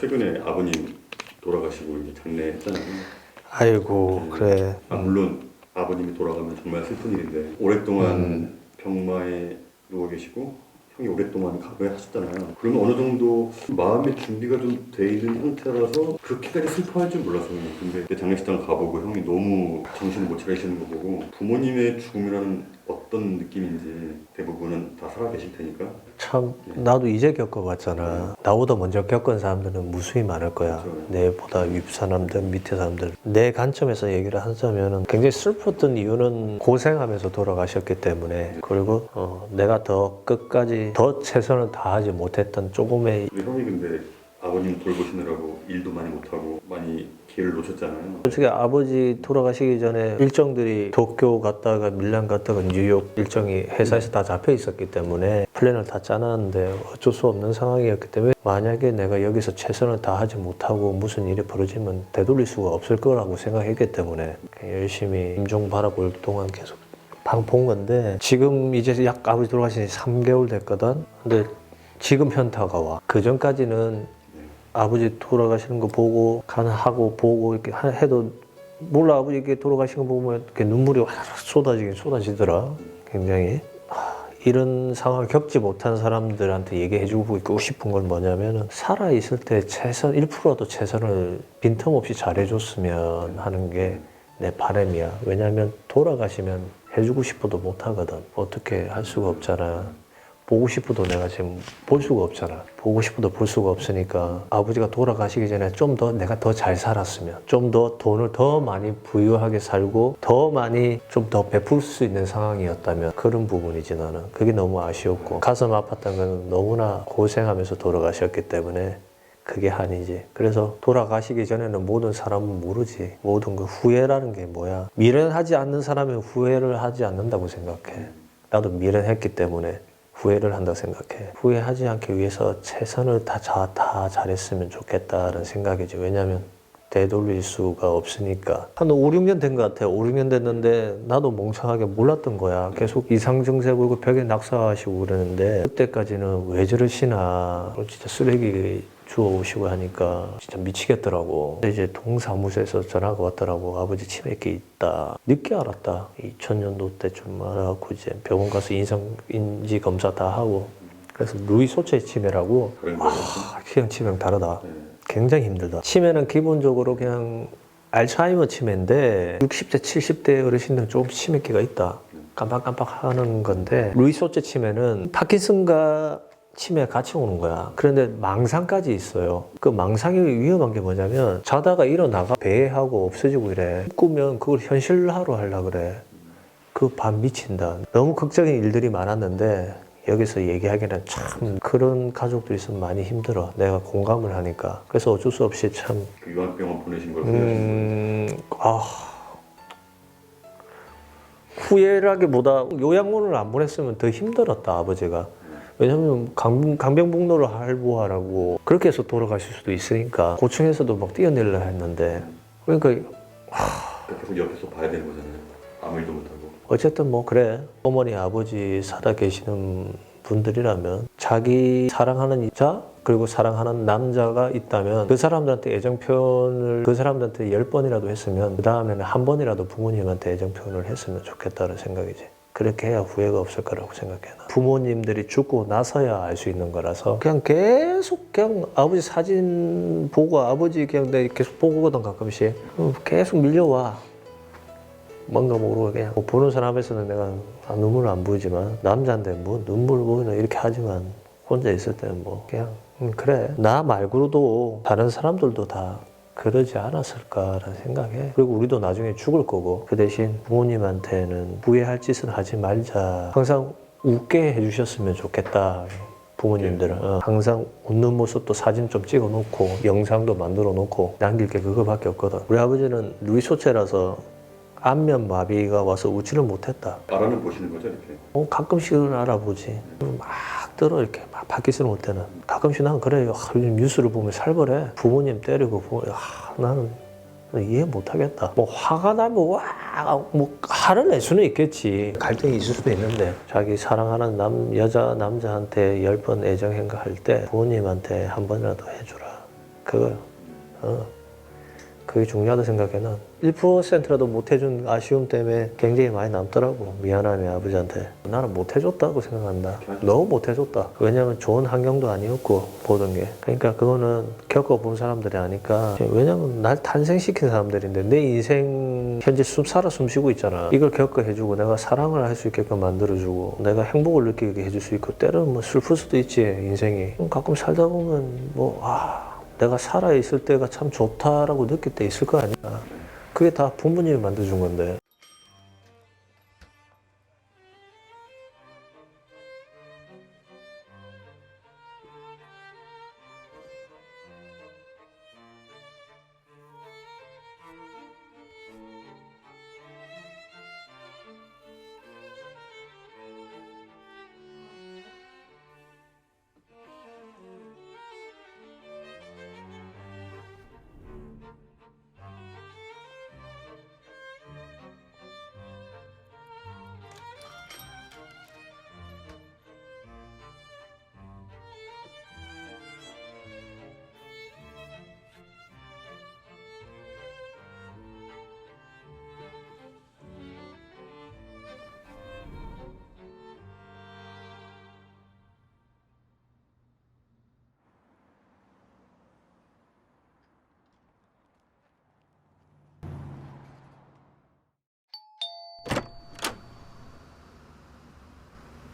최근에 아버님 돌아가시고 이제 장례했잖아요. 아이고 그래. 아, 물론 아버님이 돌아가면 정말 슬픈 일인데 오랫동안 병마에 누워 계시고 형이 오랫동안 가거하셨잖아요. 그러면 어느 정도 마음의 준비가 좀 돼 있는 상태라서 그렇게까지 슬퍼할 줄 몰랐어요. 근데 장례식장 가보고 형이 너무 정신을 못 차리시는 거 보고 부모님의 죽음이라는 어떤 느낌인지 대부분은 다 살아계실 테니까 참 나도 이제 겪어봤잖아. 나보다 먼저 겪은 사람들은 무수히 많을 거야. 그렇죠. 내보다 윗 사람들, 밑에 사람들. 내 관점에서 얘기를 하자면은 굉장히 슬펐던 이유는 고생하면서 돌아가셨기 때문에 그리고 어, 내가 더 끝까지 더 최선을 다하지 못했던 조금의 우리 형이 근데 아버님 돌보시느라고 일도 많이 못하고 많이 기회를 놓쳤잖아요. 솔직히 아버지 돌아가시기 전에 일정들이 도쿄 갔다가 밀란 갔다가 뉴욕 일정이 회사에서 다 잡혀 있었기 때문에 플랜을 다 짜놨는데 어쩔 수 없는 상황이었기 때문에 만약에 내가 여기서 최선을 다하지 못하고 무슨 일이 벌어지면 되돌릴 수가 없을 거라고 생각했기 때문에 열심히 임종 바라볼 동안 계속 방본 건데 지금 이제 약 아버지 돌아가신 지 3개월 됐거든 근데 지금 현타가 와 그 전까지는 아버지 돌아가시는 거 보고 간하고 보고 이렇게 하- 해도 몰라 아버지 이렇게 돌아가시는 거 보면 이렇게 눈물이 확 쏟아지긴 쏟아지더라 굉장히. 하, 이런 상황을 겪지 못한 사람들한테 얘기해주고 있고 싶은 건 뭐냐면은 살아 있을 때 최선 1%라도 최선을 빈틈없이 잘해줬으면 하는 게 내 바람이야. 왜냐하면 돌아가시면 해주고 싶어도 못하거든. 어떻게 할 수가 없잖아 보고 싶어도 내가 지금 볼 수가 없잖아. 보고 싶어도 볼 수가 없으니까 아버지가 돌아가시기 전에 좀 더 내가 더 잘 살았으면 좀 더 돈을 더 많이 부유하게 살고 더 많이 좀 더 베풀 수 있는 상황이었다면 그런 부분이지 나는 그게 너무 아쉬웠고 가슴 아팠던 건 너무나 고생하면서 돌아가셨기 때문에 그게 한이지. 그래서 돌아가시기 전에는 모든 사람은 모르지. 모든 그 후회라는 게 뭐야. 미련하지 않는 사람은 후회를 하지 않는다고 생각해. 나도 미련했기 때문에 후회를 한다고 생각해. 후회하지 않기 위해서 최선을 다, 자, 다 잘했으면 좋겠다는 생각이지. 왜냐면 되돌릴 수가 없으니까. 한 5, 6년 된 것 같아. 5, 6년 됐는데 나도 멍청하게 몰랐던 거야. 계속 이상 증세 보이고 벽에 낙서하시고 그러는데 그때까지는 왜 저러시나. 진짜 쓰레기 주워오시고 하니까 진짜 미치겠더라고. 근데 이제 동사무소에서 전화가 왔더라고. 아버지 치매기 있다. 늦게 알았다. 2000년도 때쯤 알아갖고 이제 병원 가서 인상, 인지 검사 다 하고. 그래서 루이 소체 치매라고. 그런. 아, 그냥 치매랑 다르다. 네. 굉장히 힘들다. 치매는 기본적으로 그냥 알츠하이머 치매인데 60대, 70대 어르신들은 조금 치매기가 있다. 깜빡깜빡 하는 건데 루이 소체 치매는 파킨슨과 치매 같이 오는 거야. 그런데 망상까지 있어요. 그 망상이 위험한 게 뭐냐면 자다가 일어나가 배하고 없어지고 이래. 꾸면 그걸 현실화로 하려 그래. 그반 미친다. 너무 극적인 일들이 많았는데 여기서 얘기하기는 참 그런 가족들이 있으면 많이 힘들어. 내가 공감을 하니까. 그래서 어쩔 수 없이 참그 요양병원 보내신 걸. 음, 아. 후회라기보다 요양원을 안 보냈으면 더 힘들었다, 아버지가. 왜냐면 강, 강병북로를 할부하라고 그렇게 해서 돌아가실 수도 있으니까 고층에서도 막 뛰어내려 했는데 그러니까 그러니까 계속 옆에서 봐야 되는 거잖아요. 아무 일도 못하고. 어쨌든 뭐 그래. 어머니 아버지 살아 계시는 분들이라면 자기 사랑하는 자 그리고 사랑하는 남자가 있다면 그 사람들한테 애정 표현을 그 사람들한테 열 번이라도 했으면 그 다음에는 한 번이라도 부모님한테 애정 표현을 했으면 좋겠다는 생각이지 그렇게 해야 후회가 없을 거라고 생각해 나. 부모님들이 죽고 나서야 알 수 있는 거라서 그냥 계속 그냥 아버지 사진 보고 아버지 그냥 내 계속 보거든 가끔씩. 어, 계속 밀려와 뭔가 모르고 그냥 뭐 보는 사람에서는 내가 아, 눈물을 안 보이지만 남자인데 뭐 눈물 보이나 이렇게 하지만 혼자 있을 때는 뭐 그냥 음, 그래. 나 말고도 다른 사람들도 다 그러지 않았을까라는 생각에 그리고 우리도 나중에 죽을 거고 그 대신 부모님한테는 후회할 짓은 하지 말자. 항상 웃게 해주셨으면 좋겠다 부모님들은. 어, 항상 웃는 모습도 사진 좀 찍어 놓고 영상도 만들어 놓고 남길 게 그거밖에 없거든. 우리 아버지는 루이 소체라서 안면 마비가 와서 웃지를 못했다. 알아는 보시는 거죠, 이렇게. 어, 가끔씩은 알아보지. 막 들어 이렇게 막 바뀌지는 못해는. 가끔씩 난 그래요. 아, 요즘 뉴스를 보면 살벌해. 부모님 때리고 부모. 아, 나는 이해 못하겠다. 뭐 화가 나면 와뭐 화를 낼 수는 있겠지. 갈등이 있을 수도 있는데 자기 사랑하는 남 여자 남자한테 열 번 애정 행가할 때 부모님한테 한 번이라도 해주라. 그거 어. 그게 중요하다 생각해 난 1%라도 못 해준 아쉬움 때문에 굉장히 많이 남더라고 미안함이 아버지한테. 나는 못 해줬다고 생각한다. 너무 못 해줬다. 왜냐면 좋은 환경도 아니었고 보던 게. 그러니까 그거는 겪어본 사람들이 아니까. 왜냐면 날 탄생시킨 사람들인데 내 인생 현재 숨 살아 숨쉬고 있잖아. 이걸 겪어 해주고 내가 사랑을 할 수 있게끔 만들어주고 내가 행복을 느끼게 해줄 수 있고 때로는 뭐 슬플 수도 있지 인생이. 가끔 살다 보면 뭐아 내가 살아있을 때가 참 좋다라고 느낄 때 있을 거 아니야. 그게 다 부모님이 만들어준 건데.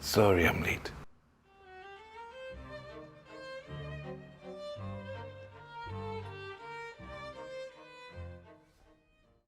Sorry I'm late.